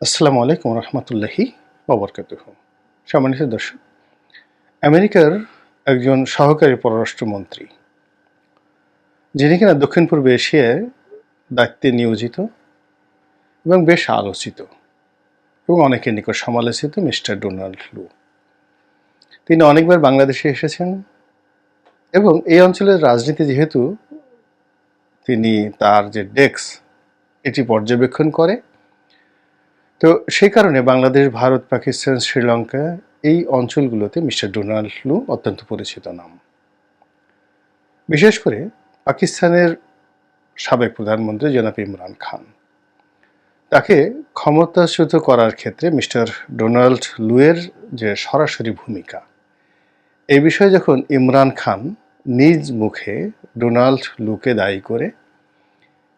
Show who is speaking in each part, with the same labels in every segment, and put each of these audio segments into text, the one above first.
Speaker 1: আসসালামু আলাইকুম রহমতুল্লাহি ওবরকাতুহ। সম্মানিত দর্শক, আমেরিকার একজন সহকারী পররাষ্ট্রমন্ত্রী, যিনি কিনা দক্ষিণ পূর্ব এশিয়ায় দায়িত্বে নিয়োজিত এবং বেশ আলোচিত এবং অনেকের নিকট সমালোচিত মিস্টার ডোনাল্ড লু। তিনি অনেকবার বাংলাদেশে এসেছেন এবং এই অঞ্চলের রাজনীতি যেহেতু তিনি তার যে ডেস্ক, এটি পর্যবেক্ষণ করে তো সেই কারণে বাংলাদেশ, ভারত, পাকিস্তান, শ্রীলঙ্কা এই অঞ্চলগুলোতে মিস্টার ডোনাল্ড লু অত্যন্ত পরিচিত নাম। বিশেষ করে পাকিস্তানের সাবেক প্রধানমন্ত্রী জনাব ইমরান খান। তাকে ক্ষমতাচ্যুত করার ক্ষেত্রে মিস্টার ডোনাল্ড লুয়ের যে সরাসরি ভূমিকা এই বিষয়ে যখন ইমরান খান নিজ মুখে ডোনাল্ড লুকে দায়ী করে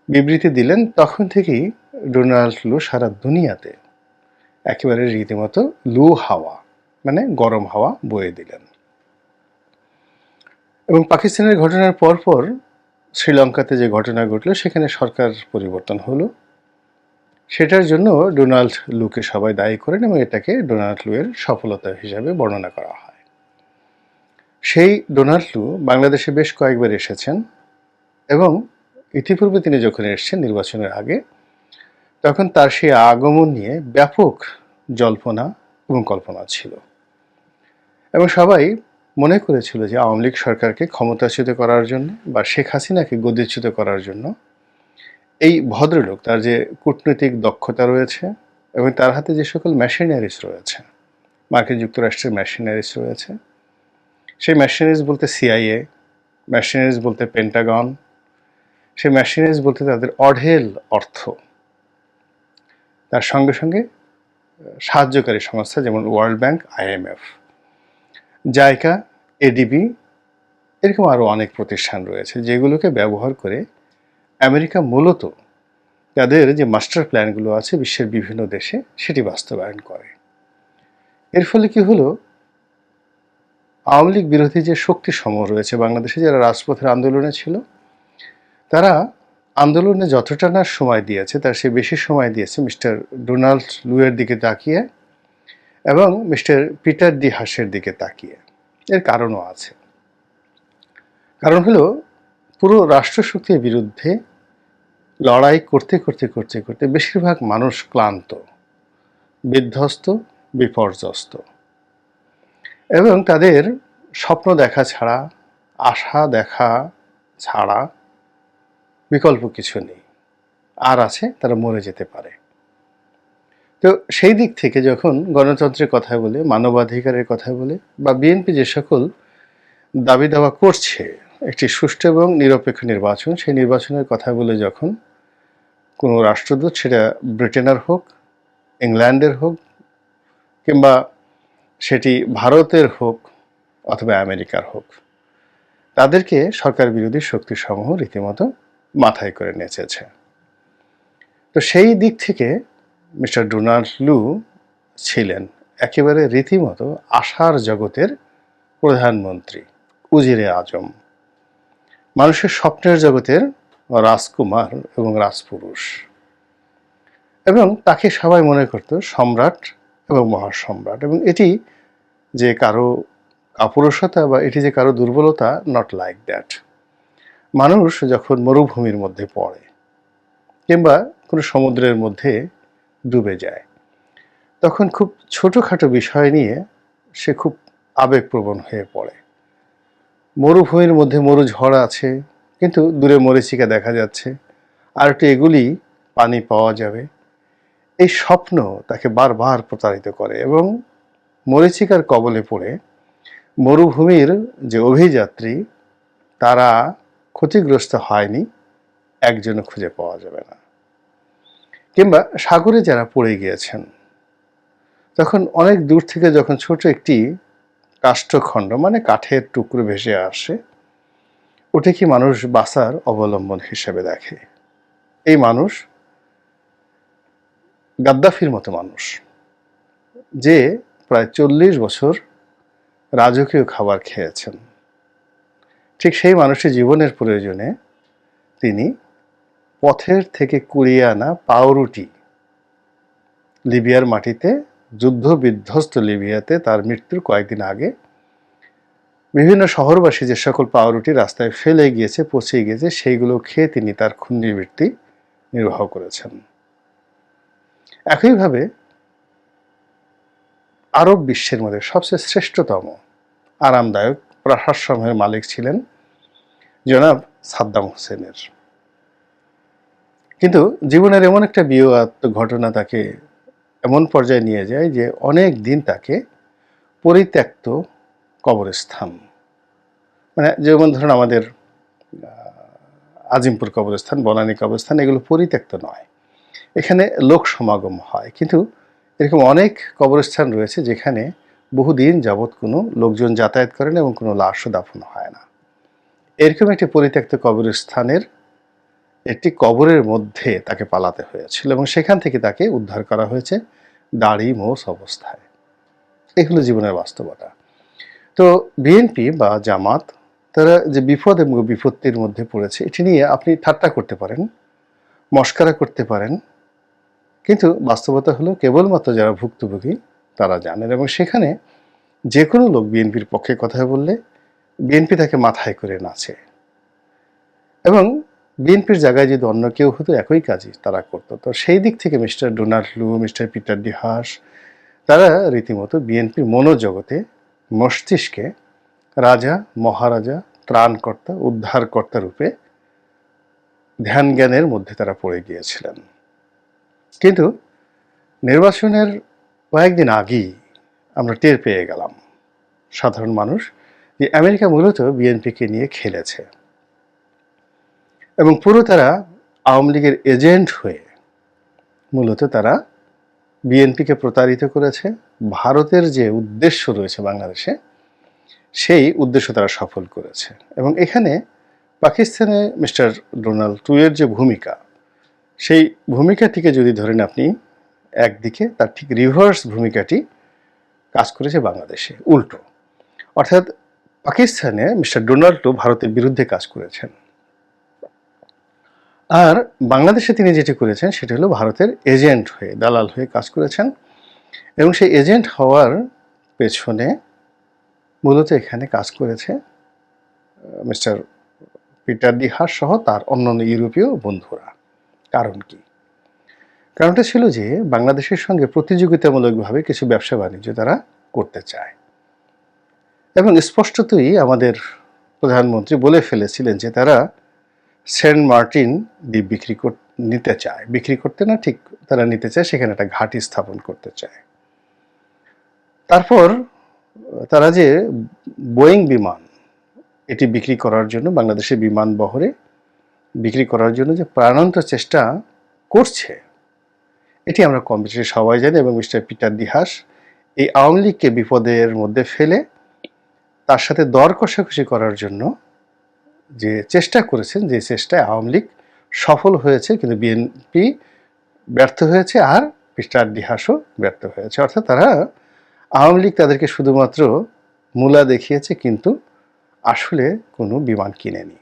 Speaker 1: বিবৃতি দিলেন, তখন থেকেই ডোনাল্ড লু সারা দুনিয়াতে একেবারে রীতিমতো লু হাওয়া মানে গরম হাওয়া বয়ে দিলেন। এবং পাকিস্তানের ঘটনার পরপর শ্রীলঙ্কাতে যে ঘটনা ঘটলো, সেখানে সরকার পরিবর্তন হলো। সেটার জন্য ডোনাল্ড লুকে সবাই দায়ী করেন এবং এটাকে ডোনাল্ড লুয়ের সফলতা হিসাবে বর্ণনা করা হয়। সেই ডোনাল্ড লু বাংলাদেশে বেশ কয়েকবার এসেছেন এবং ইতিপূর্বে তিনি যখন এসছেন নির্বাচনের আগে তখন তার সেই আগমন নিয়ে ব্যাপক জল্পনা এবং কল্পনা ছিল। এবং সবাই মনে করেছিল যে আওয়ামী লীগ সরকারকে ক্ষমতাচ্যুত করার জন্য বা শেখ হাসিনাকে গদিচ্যুত করার জন্য এই ভদ্রলোক, তার যে কূটনৈতিক দক্ষতা রয়েছে এবং তার হাতে যে সকল মেশিনারিজ রয়েছে, মার্কিন যুক্তরাষ্ট্রের মেশিনারিজ রয়েছে, সেই মেশিনারিজ বলতে সিআইএ মেশিনারিজ বলতে পেন্টাগন সেই মেশিনারিজ বলতে তাদের অঢেল অর্থ। তার সঙ্গে সঙ্গে সাহায্যকারী সংস্থা যেমন World Bank IMF JICA ADB, এরকম আরও অনেক প্রতিষ্ঠান রয়েছে যেগুলোকে ব্যবহার করে আমেরিকা মূলত তাদের যে মাস্টার প্ল্যানগুলো আছে বিশ্বের বিভিন্ন দেশে সেটি বাস্তবায়ন করে। এর ফলে কি হলো? আওয়ামী লীগ বিরোধী যে শক্তি সমূহ রয়েছে, বাংলাদেশে যারা রাজপথের আন্দোলনে ছিল, তারা আন্দোলনে যতটা না সময় দিয়েছে, তার সে বেশি সময় দিয়েছে মিস্টার ডোনাল্ড লুয়ের দিকে তাকিয়ে এবং মিস্টার পিটার ডি হাসের দিকে তাকিয়ে। এর কারণও আছে। কারণ হলো, পুরো রাষ্ট্রশক্তির বিরুদ্ধে লড়াই করতে করতে করতে করতে বেশিরভাগ মানুষ ক্লান্ত, বিধ্বস্ত, বিপর্যস্ত। এবং তাদের স্বপ্ন দেখা ছাড়া, আশা দেখা ছাড়া বিকল্প কিছু নেই। আর আছে, তারা মরে যেতে পারে। তো সেই দিক থেকে যখন গণতন্ত্রের কথা বলে, মানবাধিকারের কথা বলে, বা বিএনপি যে সকল দাবি দাওয়া করছে, একটি সুষ্ঠু এবং নিরপেক্ষ নির্বাচন, সেই নির্বাচনের কথা বলে যখন কোনো রাষ্ট্রদূত, সেটা ব্রিটেনের হোক, ইংল্যান্ডের হোক, কিংবা সেটি ভারতের হোক, অথবা আমেরিকার হোক, তাদেরকে সরকার বিরোধী শক্তিসমূহ রীতিমতো মাথায় করে নেচেছে। তো সেই দিক থেকে মিস্টার ডোনাল্ড লু ছিলেন একেবারে রীতিমতো আশার জগতের প্রধানমন্ত্রী, উজিরে আজম। মানুষের স্বপ্নের জগতের রাজকুমার এবং রাজপুরুষ। এবং তাকে সবাই মনে করত সম্রাট এবং মহাসম্রাট। এবং এটি যে কারও কাপুরুষতা বা এটি যে কারও দুর্বলতা নট লাইক দ্যাট মানুষ যখন মরুভূমির মধ্যে পড়ে কিংবা কোনো সমুদ্রের মধ্যে ডুবে যায়, তখন খুব ছোটোখাটো বিষয় নিয়ে সে খুব আবেগপ্রবণ হয়ে পড়ে। মরুভূমির মধ্যে মরু ঝড় আছে, কিন্তু দূরে মরিচিকা দেখা যাচ্ছে। আর একটু এগুলি পানি পাওয়া যাবে। এই স্বপ্ন তাকে বারবার প্রতারিত করে এবং মরিচিকার কবলে পড়ে মরুভূমির যে অভিযাত্রী, তারা ক্ষতিগ্রস্ত হয়নি, একজনও খুঁজে পাওয়া যাবে না। কিংবা সাগরে যারা পড়ে গিয়েছেন, তখন অনেক দূর থেকে যখন ছোট একটি কাষ্ঠখণ্ড মানে কাঠের টুকরো ভেসে আসে, ওটা কি মানুষ বাঁচার অবলম্বন হিসেবে দেখে? এই মানুষ গাদ্দাফির মতো মানুষ, যে প্রায় চল্লিশ বছর রাজকীয় খাবার খেয়েছেন। সেই মানুষের জীবনের প্রয়োজনে তিনি পথের থেকে কুড়িয়ে আনা পাউরুটি লিবিয়ার মাটিতে, যুদ্ধ বিধ্বস্ত লিবিয়াতে তার মৃত্যুর কয়েকদিন আগে বিভিন্ন শহরবাসী যে সকল পাউরুটি রাস্তায় ফেলে গিয়েছে পচে গিয়েছে, সেইগুলো খেয়ে তিনি তার ক্ষুণ্ণিবৃত্তি নির্বাহ করেছেন। একইভাবে আরব বিশ্বের মধ্যে সবচেয়ে শ্রেষ্ঠতম, আরামদায়ক প্রাসাদসমূহের মালিক ছিলেন জনাব সাদ্দাম হোসেনের। কিন্তু জীবনের এমন একটা বিয়োগাত্ম ঘটনা তাকে এমন পর্যায়ে নিয়ে যায় যে অনেক দিন তাকে পরিত্যক্ত কবরস্থান মানে যেমন ধরুন আমাদের আজিমপুর কবরস্থান, বনানী কবরস্থান, এগুলো পরিত্যক্ত নয়। এখানে লোক সমাগম হয়, কিন্তু এরকম অনেক কবরস্থান রয়েছে যেখানে বহুদিন যাবৎ কোনো লোকজন যাতায়াত করেন এবং কোনো লাশও দাফন হয় না। এরকম একটি পরিত্যক্ত কবরস্থানের একটি কবরের মধ্যে তাকে পালাতে হয়েছিল এবং সেখান থেকে তাকে উদ্ধার করা হয়েছে দাড়ি, মোষ অবস্থায়। এগুলো জীবনের বাস্তবতা। তো বিএনপি বা জামাত, তারা যে বিপদ এবং বিপত্তির মধ্যে পড়েছে, এটি নিয়ে আপনি ঠাট্টা করতে পারেন, মস্কারা করতে পারেন, কিন্তু বাস্তবতা হলো কেবলমাত্র যারা ভুক্তভোগী তারা জানেন এবং সেখানে যে কোনো লোক বিএনপির পক্ষে কথা বললে বিএনপি তাকে মাথায় করে নাচে। এবং বিএনপির জায়গায় যদি অন্য কেউ হতো, একই কাজই তারা করতো। তো সেই দিক থেকে Mister Donald Lu, Mister Peter D Haas তারা রীতিমতো বিএনপির মনোজগতে মস্তিষ্কে রাজা, মহারাজা, ত্রাণকর্তা, উদ্ধারকর্তা রূপে ধ্যান জ্ঞানের মধ্যে তারা পড়ে গিয়েছিলেন। কিন্তু নির্বাচনের কয়েকদিন আগেই আমরা টের পেয়ে গেলাম, সাধারণ মানুষ, যে আমেরিকা মূলত বিএনপিকে নিয়ে খেলেছে। এবং পুরো তারা আওয়ামী লীগের এজেন্ট হয়ে মূলত তারা বিএনপিকে প্রতারিত করেছে। ভারতের যে উদ্দেশ্য রয়েছে বাংলাদেশে, সেই উদ্দেশ্য তারা সফল করেছে। এবং এখানে পাকিস্তানে মিস্টার ডোনাল্ড টুয়ের যে ভূমিকা, সেই ভূমিকাটিকে যদি ধরেন আপনি একদিকে তার ঠিক রিভার্স ভূমিকাটি কাজ করেছে বাংলাদেশে, উল্টো। অর্থাৎ পাকিস্তানে মিস্টার ডোনাল্ড ভারতের বিরুদ্ধে কাজ করেছেন। আর বাংলাদেশে তিনি যেটি করেছেন, সেটি হলো ভারতের এজেন্ট হয়ে, দালাল হয়ে কাজ করেছেন। এবং সেই এজেন্ট হওয়ার পেছনে মূলত এখানে কাজ করেছে মিস্টার পিটার ডিহাস সহ তার অন্যান্য ইউরোপীয় বন্ধুরা। কারণ কি? কারণটা ছিল যে বাংলাদেশের সঙ্গে প্রতিযোগিতামূলকভাবে কিছু ব্যবসা বাণিজ্য তারা করতে চায়। এবং স্পষ্টতই আমাদের প্রধানমন্ত্রী বলে ফেলেছিলেন যে তারা সেন্ট মার্টিন দ্বীপ বিক্রি নিতে চায়। বিক্রি করতে না ঠিক তারা নিতে চায়, সেখানে একটা ঘাঁটি স্থাপন করতে চায়। তারপর তারা যে বোয়িং বিমান, এটি বিক্রি করার জন্য বাংলাদেশের বিমান বহরে বিক্রি করার জন্য যে প্রাণান্ত চেষ্টা করছে এটি আমরা কম বেশি সবাই জানি এবং মিস্টার পিটার দিহাস এই আওয়ামী লীগকে বিপদের মধ্যে ফেলে তার সাথে দর কষাকষি করার জন্য যে চেষ্টা করেছেন, যে চেষ্টায় আওয়ামী লীগ সফল হয়েছে, কিন্তু বিএনপি ব্যর্থ হয়েছে আর মিস্টার দিহাসও ব্যর্থ হয়েছে। অর্থাৎ তারা আওয়ামী লীগ তাদেরকে শুধুমাত্র মূলা দেখিয়েছে, কিন্তু আসলে কোনো বিমান কিনেনি।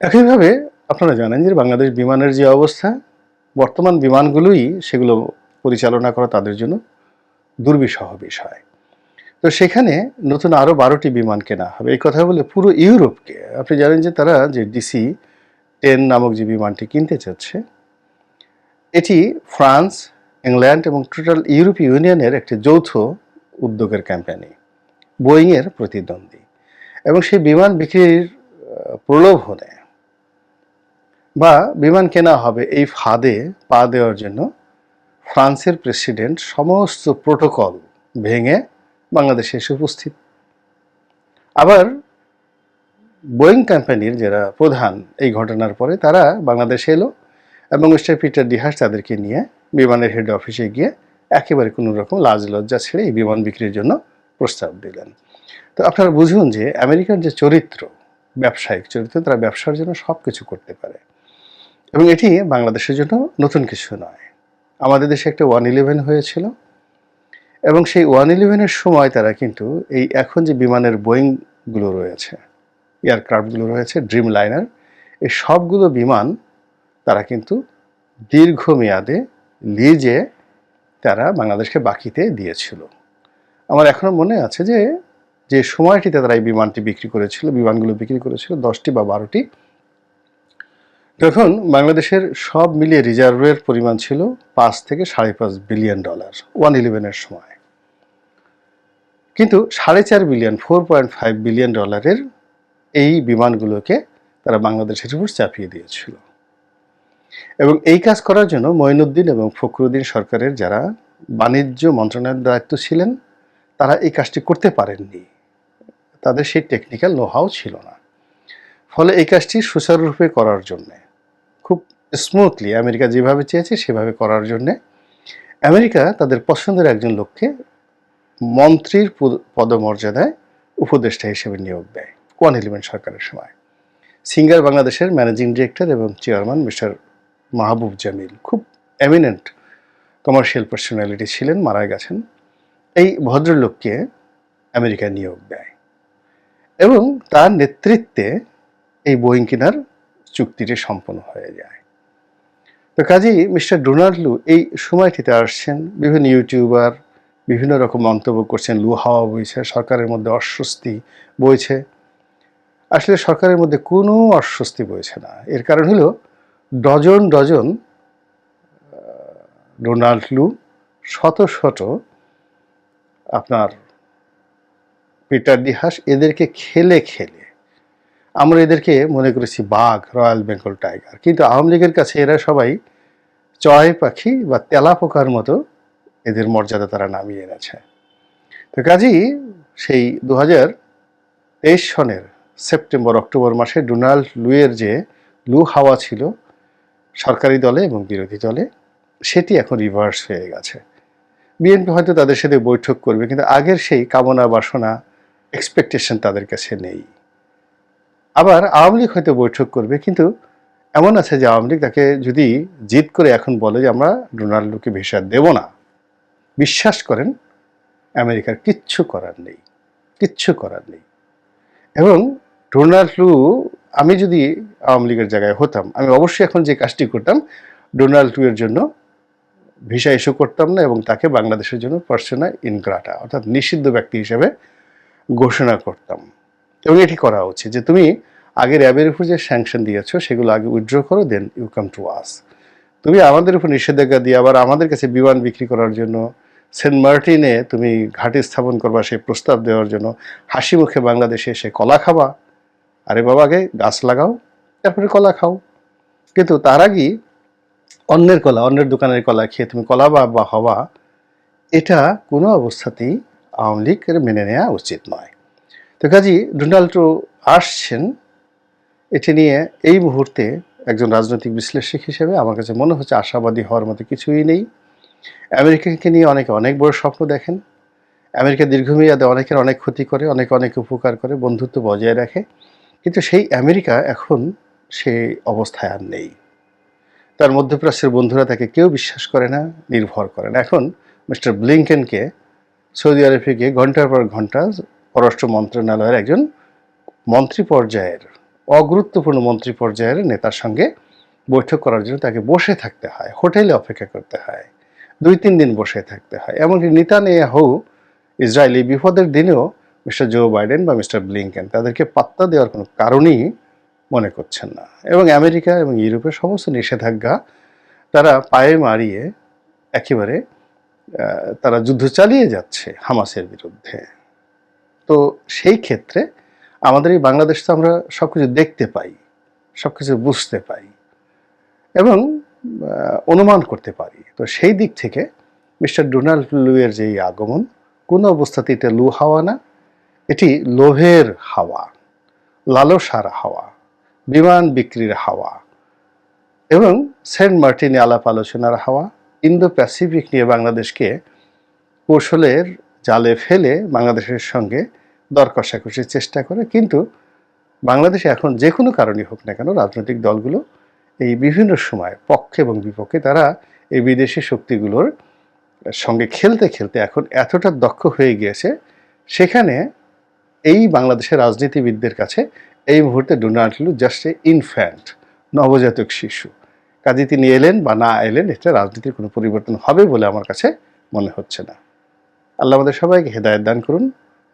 Speaker 1: একইভাবে আপনারা জানেন যে বাংলাদেশ বিমানের যে অবস্থা বর্তমান বিমানগুলোই সেগুলো পরিচালনা করা তাদের জন্য দুর্বিষহ বিষয়। তো সেখানে নতুন আরও বারোটি বিমান কেনা হবে। এই কথা বলে পুরো ইউরোপকে, আপনি জানেন যে তারা যে ডিসি টেন নামক যে বিমানটি কিনতে চাচ্ছে, এটি ফ্রান্স, ইংল্যান্ড এবং টোটাল ইউরোপ ইউনিয়নের একটি যৌথ উদ্যোগের ক্যাম্পেইনে বোয়িংয়ের প্রতিদ্বন্দ্বী। এবং সেই বিমান বিক্রির প্রলোভনে বা বিমান কেনা হবে এই ফাঁদে পা দেওয়ার জন্য ফ্রান্সের প্রেসিডেন্ট সমস্ত প্রোটোকল ভেঙে বাংলাদেশে এসে উপস্থিত। আবার বোয়িং কোম্পানির যারা প্রধান এই ঘটনার পরে তারা বাংলাদেশে এলো এবং মিস্টার পিটার ডিহাস তাদেরকে নিয়ে বিমানের হেড অফিসে গিয়ে একেবারে কোনো রকম লাজ লজ্জা ছেড়ে এই বিমান বিক্রির জন্য প্রস্তাব দিলেন। তো আপনারা বুঝুন যে আমেরিকার যে চরিত্র, ব্যবসায়িক চরিত্র, তারা ব্যবসার জন্য সব কিছু করতে পারে। এবং এটি বাংলাদেশের জন্য নতুন কিছু নয়। আমাদের দেশে একটা ওয়ান ইলেভেন হয়েছিল এবং সেই ওয়ান ইলেভেনের সময় তারা কিন্তু এই এখন যে বিমানের বোয়িংগুলো রয়েছে, এয়ারক্রাফটগুলো রয়েছে ড্রিম লাইনার এই সবগুলো বিমান তারা কিন্তু দীর্ঘমেয়াদে লিজে তারা বাংলাদেশকে বাকিতে দিয়েছিল। আমার এখনও মনে আছে যে যে সময়টিতে তারা এই বিমানটি বিক্রি করেছিল, বিমানগুলো বিক্রি করেছিল, দশটি বা বারোটি তখন বাংলাদেশের সব মিলিয়ে রিজার্ভের পরিমাণ ছিল পাঁচ থেকে সাড়ে পাঁচ বিলিয়ন ডলার ওয়ান ইলেভেনের সময়। কিন্তু সাড়ে চার billion four point five billion ডলারের এই বিমানগুলোকে তারা বাংলাদেশের উপর চাপিয়ে দিয়েছিল। এবং এই কাজ করার জন্য মঈনুদ্দিন এবং ফখরুদ্দিন সরকারের যারা বাণিজ্য মন্ত্রণালয়ের দায়িত্ব ছিলেন, তারা এই কাজটি করতে পারেননি। তাদের সেই টেকনিক্যাল নোহাও ছিল না। ফলে এই কাজটি সুচারুরূপে করার জন্যে খুব স্মুথলি আমেরিকা যেভাবে চেয়েছে, সেভাবে করার জন্যে আমেরিকা তাদের পছন্দের একজন লোককে মন্ত্রীর পদ- পদমর্যাদায় উপদেষ্টা হিসেবে নিয়োগ দেয় কোয়ান এলিমেন্ট সরকারের সময়। সিঙ্গার বাংলাদেশের ম্যানেজিং ডিরেক্টর এবং চেয়ারম্যান মিস্টার মাহবুব জামিল খুব এমিনেন্ট কমার্শিয়াল পার্সোনালিটি ছিলেন, মারা গেছেন। এই ভদ্রলোককে আমেরিকা নিয়োগ দেয় এবং তার নেতৃত্বে এই বোয়িং কেনার চুক্তিটি সম্পন্ন হয়ে যায়। তো কাজেই মিস্টার ডোনাল্ড লু এই সময়টিতে আসছেন, বিভিন্ন ইউটিউবার, বিভিন্ন রকম মন্তব্য করছেন, লু হাওয়া বইছে, সরকারের মধ্যে অস্বস্তি বইছে। আসলে সরকারের মধ্যে কোনো অস্বস্তি বইছে না। এর কারণ হলো ডজন ডজন ডোনাল্ড লু শত শত আপনার পিটার দিহাস এদেরকে খেলে খেলে আমরা এদেরকে মনে করেছি বাঘ, রয়্যাল বেঙ্গল টাইগার। কিন্তু আওয়ামী লীগের কাছে এরা সবাই চয় পাখি বা তেলা পোকার মতো এদের মর্যাদা তারা নামিয়ে এনেছে। তো কাজেই সেই দু হাজার তেইশ সনের সেপ্টেম্বর, অক্টোবর মাসে ডোনাল্ড লুয়ের যে লু হাওয়া ছিল, সরকারি দলে এবং বিরোধী দলে, সেটি এখন রিভার্স হয়ে গেছে। বিএনপি হয়তো তাদের সাথে বৈঠক করবে, কিন্তু আগের সেই কামনা বাসনা এক্সপেকটেশন তাদের কাছে নেই। আবার আওয়ামী লীগ হয়তো বৈঠক করবে, কিন্তু এমন আছে যে আওয়ামী লীগ তাকে যদি জিদ করে এখন বলে যে আমরা ডোনাল্ডোকে ভিসা দেব না, বিশ্বাস করেন, আমেরিকার কিচ্ছু করার নেই, কিচ্ছু করার নেই। এবং ডোনাল্ড লু, আমি যদি আওয়ামী লীগের জায়গায় হতাম, আমি অবশ্যই এখন যে কাজটি করতাম, ডোনাল্ড লু এর জন্য ভিসা ইস্যু করতাম না এবং তাকে বাংলাদেশের জন্য পার্সোনা ইনগ্রাটা, অর্থাৎ নিষিদ্ধ ব্যক্তি হিসেবে ঘোষণা করতাম। এবং এটি করা উচিত যে তুমি আগে র্যাবের উপর যে স্যাংশন দিয়েছ, সেগুলো আগে উইথড্র করো দেন ইউ কাম টু আস তুমি আমাদের উপর নিষেধাজ্ঞা দিয়ে আবার আমাদের কাছে বিমান বিক্রি করার জন্য, সেন্ট মার্টিনে তুমি ঘাঁটি স্থাপন করবা সেই প্রস্তাব দেওয়ার জন্য, হাসি মুখে বাংলাদেশে এসে কলা খাবা। আরে বাবা, আগে গাছ লাগাও, তারপরে কলা খাও। কিন্তু তার আগেই অন্যের কলা, অন্যের দোকানের কলা খেয়ে তুমি কলা বা বা হওয়া এটা কোনো অবস্থাতেই আওয়ামী লীগের মেনে নেওয়া উচিত নয়। তো কাজী ডোনাল্ড আসছেন, এটি নিয়ে এই মুহূর্তে একজন রাজনৈতিক বিশ্লেষক হিসেবে আমার কাছে মনে হচ্ছে আশাবাদী হওয়ার মতো কিছুই নেই। আমেরিকাকে নিয়ে অনেকে অনেক বড় স্বপ্ন দেখেন। আমেরিকা দীর্ঘমেয়াদে অনেকের অনেক ক্ষতি করে, অনেক অনেক উপকার করে, বন্ধুত্ব বজায় রাখে। কিন্তু সেই আমেরিকা এখন সেই অবস্থায় আর নেই। তার মধ্যপ্রাচ্যের বন্ধুরা তাকে কেউ বিশ্বাস করে না, নির্ভর করে না। এখন মিস্টার ব্লিংকেনকে সৌদি আরবে গিয়ে ঘণ্টার পর ঘণ্টা পররাষ্ট্র মন্ত্রণালয়ের একজন মন্ত্রী পর্যায়ের, অগুরুত্বপূর্ণ মন্ত্রী পর্যায়ের নেতার সঙ্গে বৈঠক করার জন্য তাকে বসে থাকতে হয়, হোটেলে অপেক্ষা করতে হয়, দুই তিন দিন বসে থাকতে হয়। এমনকি নেতানিয়াহু ইসরায়েলি বিপদের দিনেও মিস্টার জো বাইডেন বা মিস্টার ব্লিংকেন তাদেরকে পাত্তা দেওয়ার কোনো কারণই মনে করছেন না। এবং আমেরিকা এবং ইউরোপের সমস্ত নিষেধাজ্ঞা তারা পায়ে মারিয়ে একেবারে তারা যুদ্ধ চালিয়ে যাচ্ছে হামাসের বিরুদ্ধে। তো সেই ক্ষেত্রে আমাদের এই বাংলাদেশ তো আমরা সব কিছু দেখতে পাই সব কিছু বুঝতে পাই এবং অনুমান করতে পারি। তো সেই দিক থেকে মিস্টার ডোনাল্ড লুয়ের যে আগমন, কোনো অবস্থাতে এটা লু হাওয়া না, এটি লোভের হাওয়া, লালসার হাওয়া, বিমান বিক্রির হাওয়া এবং সেন্ট মার্টিনে আলাপ আলোচনার হাওয়া ইন্দো প্যাসিফিক নিয়ে বাংলাদেশকে কৌশলের জালে ফেলে বাংলাদেশের সঙ্গে দর কষাকষির চেষ্টা করে, কিন্তু বাংলাদেশে এখন যে কোনো কারণে হোক না কেন রাজনৈতিক দলগুলো এই বিভিন্ন সময় পক্ষে এবং বিপক্ষে তারা এই বিদেশি শক্তিগুলোর সঙ্গে খেলতে খেলতে এখন এতটা দক্ষ হয়ে গিয়েছে, সেখানে এই বাংলাদেশের রাজনীতিবিদদের কাছে এই মুহূর্তে ডোনাল্ড লু জাস্ট এ ইনফ্যান্ট নবজাতক শিশু। কাজে তিনি এলেন বা না এলেন, এটা রাজনীতির কোনো পরিবর্তন হবে বলে আমার কাছে মনে হচ্ছে না। আল্লাহ আমাদের সবাইকে হেদায়ত দান করুন।